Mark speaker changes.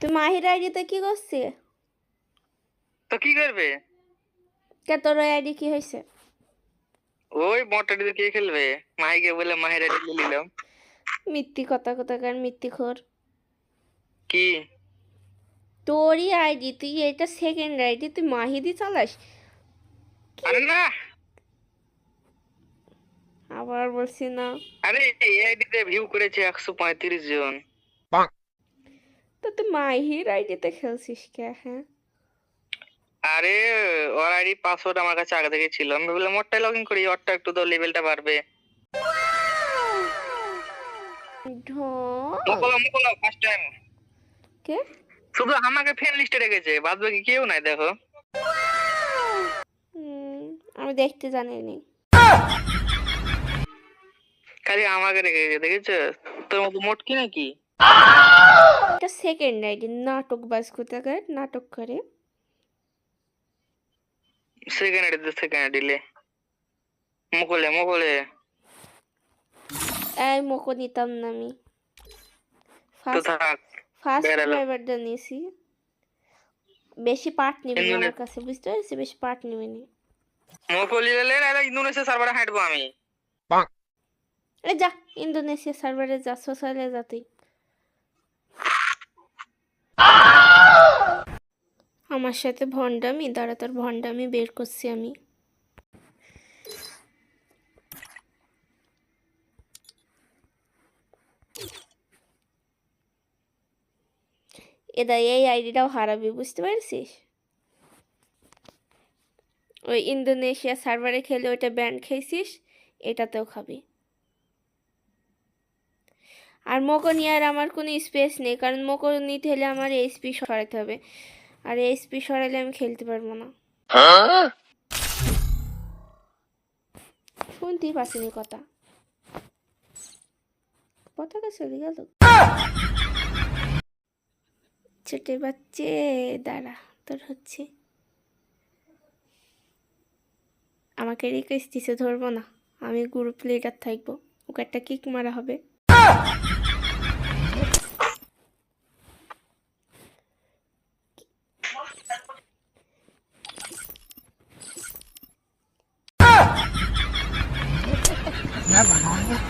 Speaker 1: তুই মাহির আইডিতে কি করছি
Speaker 2: তো কি করবে?
Speaker 1: কে তোর ওই আইডি কি হয়েছে?
Speaker 2: ওই মোটরটি কে খেলবে? মাহিকে বলে মাহির আইডি নিলাম
Speaker 1: মিথ্যি কথা কথা কার মিথ্যি খোর
Speaker 2: কি?
Speaker 1: তোরই আইডি তুই এটা সেকেন্ড আইডি তুই মাহিদি চালাস?
Speaker 2: আরে না।
Speaker 1: আবার বলছি না।
Speaker 2: আরে এই আইডিতে ভিউ করেছে একশো পঁয়ত্রিশ জন।
Speaker 1: তো তুই মাহির আইডিতে খেলছিস কে হ্যাঁ?
Speaker 2: আরে ওর আইডি পাসওয়ার্ড আমার কাছে আগে থেকে ছিল। আমি বললাম ওরটাই লগ ইন করি ওরটা একটু তো লেভেলটা বাড়বে। ফার্স্ট টাইম
Speaker 1: কে?
Speaker 2: শুধু আমাকে ফ্রেন্ড লিস্টে রেখেছে বাদ বাকি কেউ নাই দেখো।
Speaker 1: আমি দেখতে জানিনি।
Speaker 2: খালি আমাকে রেখেছে দেখেছ? তোর মতো মোটকি নাকি?
Speaker 1: সেকেন্ড আইডি নাটক কোথাকার নাটক করে
Speaker 2: সেকেন্ড আইডিতে সেকেন্ড দিলে মুকুলে মুকুলে
Speaker 1: এই মোকো নিতাম না আমি ফার্স্ট ফার্স্ট। নিয়েছি বেশি পার্ট নিবি না আমার কাছে বুঝতে বেশি পার্ট নিবি না
Speaker 2: মুকুলি লে না ইন্দোনেশিয়া সার্ভারে হাঁটবো আমি।
Speaker 1: এ যা ইন্দোনেশিয়া সার্ভারে যা সোশ্যালে যা তুই। আমার সাথে ভণ্ডামি, দাঁড়া তোর ভণ্ডামি বের করছি আমি। এদা এই আইডিটাও হারাবি, বুঝতে পারছিস? ওই ইন্দোনেশিয়া সার্ভারে খেলে ওইটা ব্যান্ড খেয়েছিস, এটাতেও খাবি। আর মোকো নিয়ে আর আমার কোনো স্পেস নেই, কারণ মোকো নিতে হলে আমার এইচপি সরাতে হবে। আর এইচপি সরালে আমি খেলতে পারব না। শুনতেই পাচ্ছিনি কথা। পতাকা চলে গেল। ছোটে বাচ্চে, দাঁড়া, তোর হচ্ছে। আমাকে রিকোয়েস্ট দিছে, ধরবো না। আমি গ্রুপ লিডার থাকব। ওকে একটা কিক মারা হবে। Ne var?